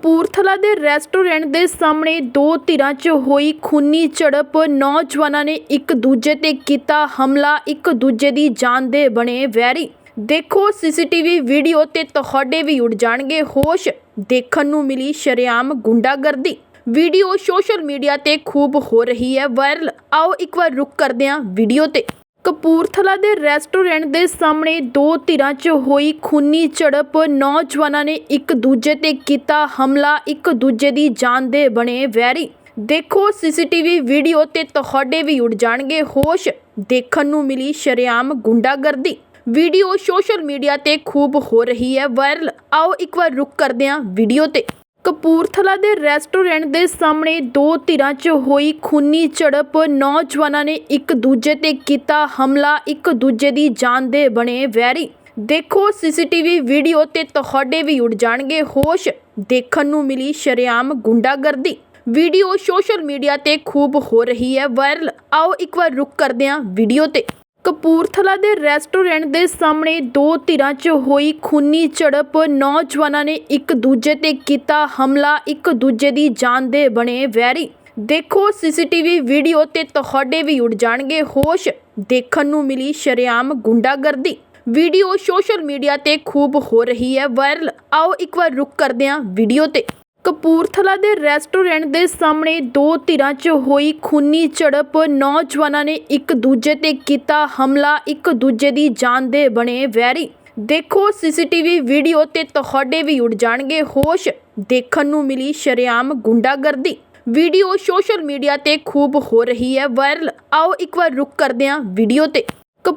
ਕਪੂਰਥਲਾ ਦੇ ਰੈਸਟੋਰੈਂਟ ਦੇ ਸਾਹਮਣੇ ਦੋ ਧਿਰਾਂ 'ਚ ਹੋਈ ਖੂਨੀ ਝੜਪ। ਨੌਜਵਾਨਾਂ ਨੇ ਇੱਕ ਦੂਜੇ ਤੇ ਕੀਤਾ ਹਮਲਾ। ਇੱਕ ਦੂਜੇ ਦੀ ਜਾਨ ਦੇ ਬਣੇ ਵੈਰੀ। ਦੇਖੋ, ਸੀਸੀਟੀਵੀ ਵੀਡੀਓ ਤੇ ਤੁਹਾਡੇ ਵੀ ਉੱਡ ਜਾਣਗੇ। ਹੋਸ਼ ਦੇਖਣ ਨੂੰ ਮਿਲੀ ਸ਼ਰੇਆਮ ਗੁੰਡਾਗਰਦੀ। ਵੀਡੀਓ ਸੋਸ਼ਲ ਮੀਡੀਆ ਤੇ ਖੂਬ ਹੋ ਰਹੀ ਹੈ ਵਾਇਰਲ। ਆਓ ਇੱਕ ਵਾਰ ਰੁਕ ਕਰਦੇ ਹਾਂ ਵੀਡੀਓ ਤੇ। ਕਪੂਰਥਲਾ ਦੇ ਰੈਸਟੋਰੈਂਟ ਦੇ ਸਾਹਮਣੇ ਦੋ ਧਿਰਾਂ 'ਚ ਹੋਈ ਖੂਨੀ ਝੜਪ। ਨੌਜਵਾਨਾਂ ਨੇ ਇੱਕ ਦੂਜੇ ਤੇ ਕੀਤਾ ਹਮਲਾ। ਇੱਕ ਦੂਜੇ ਦੀ ਜਾਨ ਦੇ ਬਣੇ ਵੈਰੀ। ਦੇਖੋ, ਸੀਸੀਟੀਵੀ ਵੀਡੀਓ ਤੇ ਤੁਹਾਡੇ ਵੀ ਉੱਡ ਜਾਣਗੇ। ਹੋਸ਼ ਦੇਖਣ ਨੂੰ ਮਿਲੀ ਸ਼ਰੇਆਮ ਗੁੰਡਾਗਰਦੀ। ਵੀਡੀਓ ਸੋਸ਼ਲ ਮੀਡੀਆ ਤੇ ਖੂਬ ਹੋ ਰਹੀ ਹੈ ਵਾਇਰਲ। ਆਓ ਇੱਕ ਵਾਰ ਰੁਕ ਕਰਦੇ ਹਾਂ ਵੀਡੀਓ ਤੇ। ਕਪੂਰਥਲਾ ਦੇ ਰੈਸਟੋਰੈਂਟ ਦੇ ਸਾਹਮਣੇ ਦੋ ਧਿਰਾਂ 'ਚ ਹੋਈ ਖੂਨੀ ਝੜਪ। ਨੌਜਵਾਨਾਂ ਨੇ ਇੱਕ ਦੂਜੇ ਤੇ ਕੀਤਾ ਹਮਲਾ। ਇੱਕ ਦੂਜੇ ਦੀ ਜਾਨ ਦੇ ਬਣੇ ਵੈਰੀ। ਦੇਖੋ, ਸੀਸੀਟੀਵੀ ਵੀਡੀਓ ਤੇ ਤੁਹਾਡੇ ਵੀ ਉੱਡ ਜਾਣਗੇ। ਹੋਸ਼ ਦੇਖਣ ਨੂੰ ਮਿਲੀ ਸ਼ਰੇਆਮ ਗੁੰਡਾਗਰਦੀ। ਵੀਡੀਓ ਸੋਸ਼ਲ ਮੀਡੀਆ ਤੇ ਖੂਬ ਹੋ ਰਹੀ ਹੈ ਵਾਇਰਲ। ਆਓ ਇੱਕ ਵਾਰ ਰੁਕ ਕਰਦੇ ਹਾਂ ਵੀਡੀਓ ਤੇ। ਕਪੂਰਥਲਾ ਦੇ ਰੈਸਟੋਰੈਂਟ ਦੇ ਸਾਹਮਣੇ ਦੋ ਧਿਰਾਂ 'ਚ ਹੋਈ ਖੂਨੀ ਝੜਪ। ਨੌਜਵਾਨਾਂ ਨੇ ਇੱਕ ਦੂਜੇ ਤੇ ਕੀਤਾ ਹਮਲਾ। ਇੱਕ ਦੂਜੇ ਦੀ ਜਾਨ ਦੇ ਬਣੇ ਵੈਰੀ। ਦੇਖੋ, ਸੀਸੀਟੀਵੀ ਵੀਡੀਓ ਤੇ ਤੁਹਾਡੇ ਵੀ ਉੱਡ ਜਾਣਗੇ। ਹੋਸ਼ ਦੇਖਣ ਨੂੰ ਮਿਲੀ ਸ਼ਰੇਆਮ ਗੁੰਡਾਗਰਦੀ। ਵੀਡੀਓ ਸੋਸ਼ਲ ਮੀਡੀਆ ਤੇ ਖੂਬ ਹੋ ਰਹੀ ਹੈ ਵਾਇਰਲ। ਆਓ ਇੱਕ ਵਾਰ ਰੁਕ ਕਰਦੇ ਹਾਂ ਵੀਡੀਓ ਤੇ। ਕਪੂਰਥਲਾ ਦੇ ਰੈਸਟੋਰੈਂਟ ਦੇ ਸਾਹਮਣੇ ਦੋ ਧਿਰਾਂ 'ਚ ਹੋਈ ਖੂਨੀ ਝੜਪ। ਨੌਜਵਾਨਾਂ ਨੇ ਇੱਕ ਦੂਜੇ ਤੇ ਕੀਤਾ ਹਮਲਾ। ਇੱਕ ਦੂਜੇ ਦੀ ਜਾਨ ਦੇ ਬਣੇ ਵੈਰੀ। ਦੇਖੋ, ਸੀਸੀਟੀਵੀ ਵੀਡੀਓ ਤੇ ਤੁਹਾਡੇ ਵੀ ਉੱਡ ਜਾਣਗੇ। ਹੋਸ਼ ਦੇਖਣ ਨੂੰ ਮਿਲੀ ਸ਼ਰੇਆਮ ਗੁੰਡਾਗਰਦੀ। ਵੀਡੀਓ ਸੋਸ਼ਲ ਮੀਡੀਆ ਤੇ ਖੂਬ ਹੋ ਰਹੀ ਹੈ ਵਾਇਰਲ। ਆਓ ਇੱਕ ਵਾਰ ਰੁਕ ਕਰਦੇ ਹਾਂ ਵੀਡੀਓ ਤੇ।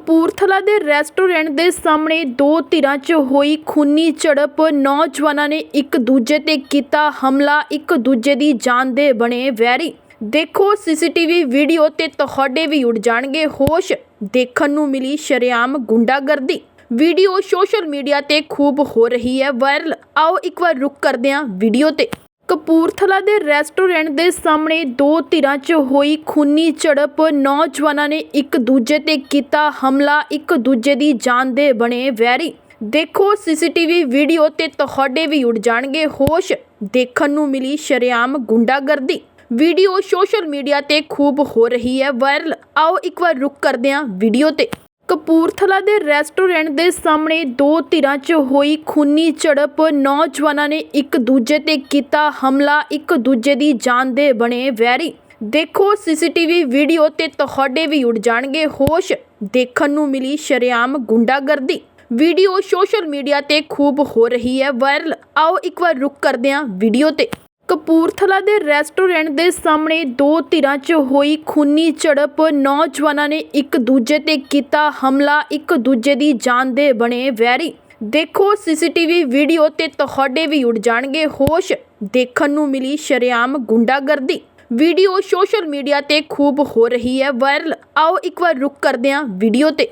ਕਪੂਰਥਲਾ ਦੇ ਰੈਸਟੋਰੈਂਟ ਦੇ ਸਾਹਮਣੇ ਦੋ ਧਿਰਾਂ 'ਚ ਹੋਈ ਖੂਨੀ ਝੜਪ। ਨੌਜਵਾਨਾਂ ਨੇ ਇੱਕ ਦੂਜੇ ਤੇ ਕੀਤਾ ਹਮਲਾ। ਇੱਕ ਦੂਜੇ ਦੀ ਜਾਨ ਦੇ ਬਣੇ ਵੈਰੀ। ਦੇਖੋ, ਸੀਸੀਟੀਵੀ ਵੀਡੀਓ ਤੇ ਤੁਹਾਡੇ ਵੀ ਉੱਡ ਜਾਣਗੇ। ਹੋਸ਼ ਦੇਖਣ ਨੂੰ ਮਿਲੀ ਸ਼ਰੇਆਮ ਗੁੰਡਾਗਰਦੀ। ਵੀਡੀਓ ਸੋਸ਼ਲ ਮੀਡੀਆ ਤੇ ਖੂਬ ਹੋ ਰਹੀ ਹੈ ਵਾਇਰਲ। ਆਓ ਇੱਕ ਵਾਰ ਰੁਕ ਕਰਦੇ ਹਾਂ ਵੀਡੀਓ ਤੇ। ਕਪੂਰਥਲਾ ਦੇ ਰੈਸਟੋਰੈਂਟ ਦੇ ਸਾਹਮਣੇ ਦੋ ਧਿਰਾਂ 'ਚ ਹੋਈ ਖੂਨੀ ਝੜਪ। ਨੌਜਵਾਨਾਂ ਨੇ ਇੱਕ ਦੂਜੇ ਤੇ ਕੀਤਾ ਹਮਲਾ। ਇੱਕ ਦੂਜੇ ਦੀ ਜਾਨ ਦੇ ਬਣੇ ਵੈਰੀ। ਦੇਖੋ, ਸੀਸੀਟੀਵੀ ਵੀਡੀਓ ਤੇ ਤੁਹਾਡੇ ਵੀ ਉੱਡ ਜਾਣਗੇ। ਹੋਸ਼ ਦੇਖਣ ਨੂੰ ਮਿਲੀ ਸ਼ਰੇਆਮ ਗੁੰਡਾਗਰਦੀ। ਵੀਡੀਓ ਸੋਸ਼ਲ ਮੀਡੀਆ ਤੇ ਖੂਬ ਹੋ ਰਹੀ ਹੈ ਵਾਇਰਲ। ਆਓ ਇੱਕ ਵਾਰ ਰੁਕ ਕਰਦੇ ਹਾਂ ਵੀਡੀਓ ਤੇ। ਕਪੂਰਥਲਾ ਦੇ ਰੈਸਟੋਰੈਂਟ ਦੇ ਸਾਹਮਣੇ ਦੋ ਧਿਰਾਂ 'ਚ ਹੋਈ ਖੂਨੀ ਝੜਪ। ਨੌਜਵਾਨਾਂ ਨੇ ਇੱਕ ਦੂਜੇ ਤੇ ਕੀਤਾ ਹਮਲਾ। ਇੱਕ ਦੂਜੇ ਦੀ ਜਾਨ ਦੇ ਬਣੇ ਵੈਰੀ। ਦੇਖੋ, ਸੀਸੀਟੀਵੀ ਵੀਡੀਓ ਤੇ ਤੁਹਾਡੇ ਵੀ ਉੱਡ ਜਾਣਗੇ। ਹੋਸ਼ ਦੇਖਣ ਨੂੰ ਮਿਲੀ ਸ਼ਰੇਆਮ ਗੁੰਡਾਗਰਦੀ। ਵੀਡੀਓ ਸੋਸ਼ਲ ਮੀਡੀਆ ਤੇ ਖੂਬ ਹੋ ਰਹੀ ਹੈ ਵਾਇਰਲ। ਆਓ ਇੱਕ ਵਾਰ ਰੁਕ ਕਰਦੇ ਹਾਂ ਵੀਡੀਓ ਤੇ। ਕਪੂਰਥਲਾ ਦੇ ਰੈਸਟੋਰੈਂਟ ਦੇ ਸਾਹਮਣੇ ਦੋ ਧਿਰਾਂ 'ਚ ਹੋਈ ਖੂਨੀ ਝੜਪ। ਨੌਜਵਾਨਾਂ ਨੇ ਇੱਕ ਦੂਜੇ ਤੇ ਕੀਤਾ ਹਮਲਾ। ਇੱਕ ਦੂਜੇ ਦੀ ਜਾਨ ਦੇ ਬਣੇ ਵੈਰੀ। ਦੇਖੋ, ਸੀਸੀਟੀਵੀ ਵੀਡੀਓ ਤੇ ਤੁਹਾਡੇ ਵੀ ਉੱਡ ਜਾਣਗੇ। ਹੋਸ਼ ਦੇਖਣ ਨੂੰ ਮਿਲੀ ਸ਼ਰੇਆਮ ਗੁੰਡਾਗਰਦੀ। ਵੀਡੀਓ ਸੋਸ਼ਲ ਮੀਡੀਆ ਤੇ ਖੂਬ ਹੋ ਰਹੀ ਹੈ ਵਾਇਰਲ। ਆਓ ਇੱਕ ਵਾਰ ਰੁਕ ਕਰਦੇ ਹਾਂ ਵੀਡੀਓ ਤੇ।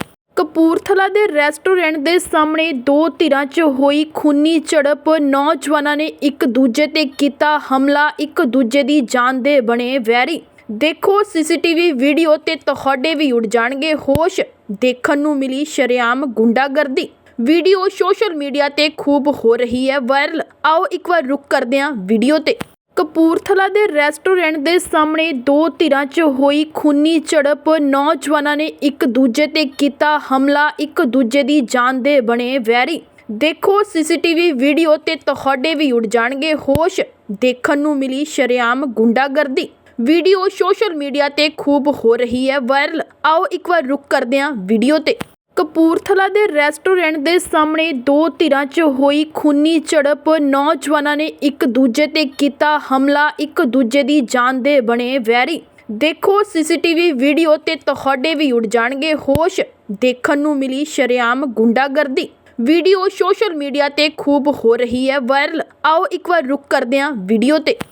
ਕਪੂਰਥਲਾ ਦੇ ਰੈਸਟੋਰੈਂਟ ਦੇ ਸਾਹਮਣੇ ਦੋ ਧਿਰਾਂ 'ਚ ਹੋਈ ਖੂਨੀ ਝੜਪ। ਨੌਜਵਾਨਾਂ ਨੇ ਇੱਕ ਦੂਜੇ ਤੇ ਕੀਤਾ ਹਮਲਾ। ਇੱਕ ਦੂਜੇ ਦੀ ਜਾਨ ਦੇ ਬਣੇ ਵੈਰੀ। ਦੇਖੋ, ਸੀਸੀਟੀਵੀ ਵੀਡੀਓ ਤੇ ਤੁਹਾਡੇ ਵੀ ਉੱਡ ਜਾਣਗੇ। ਹੋਸ਼ ਦੇਖਣ ਨੂੰ ਮਿਲੀ ਸ਼ਰੇਆਮ ਗੁੰਡਾਗਰਦੀ। ਵੀਡੀਓ ਸੋਸ਼ਲ ਮੀਡੀਆ ਤੇ ਖੂਬ ਹੋ ਰਹੀ ਹੈ ਵਾਇਰਲ। ਆਓ ਇੱਕ ਵਾਰ ਰੁਕ ਕਰਦੇ ਹਾਂ ਵੀਡੀਓ ਤੇ। ਕਪੂਰਥਲਾ ਦੇ ਰੈਸਟੋਰੈਂਟ ਦੇ ਸਾਹਮਣੇ ਦੋ ਧਿਰਾਂ 'ਚ ਹੋਈ ਖੂਨੀ ਝੜਪ। ਨੌਜਵਾਨਾਂ ਨੇ ਇੱਕ ਦੂਜੇ ਤੇ ਕੀਤਾ ਹਮਲਾ। ਇੱਕ ਦੂਜੇ ਦੀ ਜਾਨ ਦੇ ਬਣੇ ਵੈਰੀ। ਦੇਖੋ, ਸੀਸੀਟੀਵੀ ਵੀਡੀਓ ਤੇ ਤੁਹਾਡੇ ਵੀ ਉੱਡ ਜਾਣਗੇ। ਹੋਸ਼ ਦੇਖਣ ਨੂੰ ਮਿਲੀ ਸ਼ਰੇਆਮ ਗੁੰਡਾਗਰਦੀ। ਵੀਡੀਓ ਸੋਸ਼ਲ ਮੀਡੀਆ ਤੇ ਖੂਬ ਹੋ ਰਹੀ ਹੈ ਵਾਇਰਲ। ਆਓ ਇੱਕ ਵਾਰ ਰੁਕ ਕਰਦੇ ਹਾਂ ਵੀਡੀਓ ਤੇ। ਕਪੂਰਥਲਾ ਦੇ ਰੈਸਟੋਰੈਂਟ ਦੇ ਸਾਹਮਣੇ ਦੋ ਧਿਰਾਂ 'ਚ ਹੋਈ ਖੂਨੀ ਝੜਪ। ਨੌਜਵਾਨਾਂ ਨੇ ਇੱਕ ਦੂਜੇ ਤੇ ਕੀਤਾ ਹਮਲਾ। ਇੱਕ ਦੂਜੇ ਦੀ ਜਾਨ ਦੇ ਬਣੇ ਵੈਰੀ। ਦੇਖੋ, ਸੀਸੀਟੀਵੀ ਵੀਡੀਓ ਤੇ ਤੁਹਾਡੇ ਵੀ ਉੱਡ ਜਾਣਗੇ। ਹੋਸ਼ ਦੇਖਣ ਨੂੰ ਮਿਲੀ ਸ਼ਰੇਆਮ ਗੁੰਡਾਗਰਦੀ। ਵੀਡੀਓ ਸੋਸ਼ਲ ਮੀਡੀਆ ਤੇ ਖੂਬ ਹੋ ਰਹੀ ਹੈ ਵਾਇਰਲ। ਆਓ ਇੱਕ ਵਾਰ ਰੁਕ ਕਰਦੇ ਹਾਂ ਵੀਡੀਓ ਤੇ।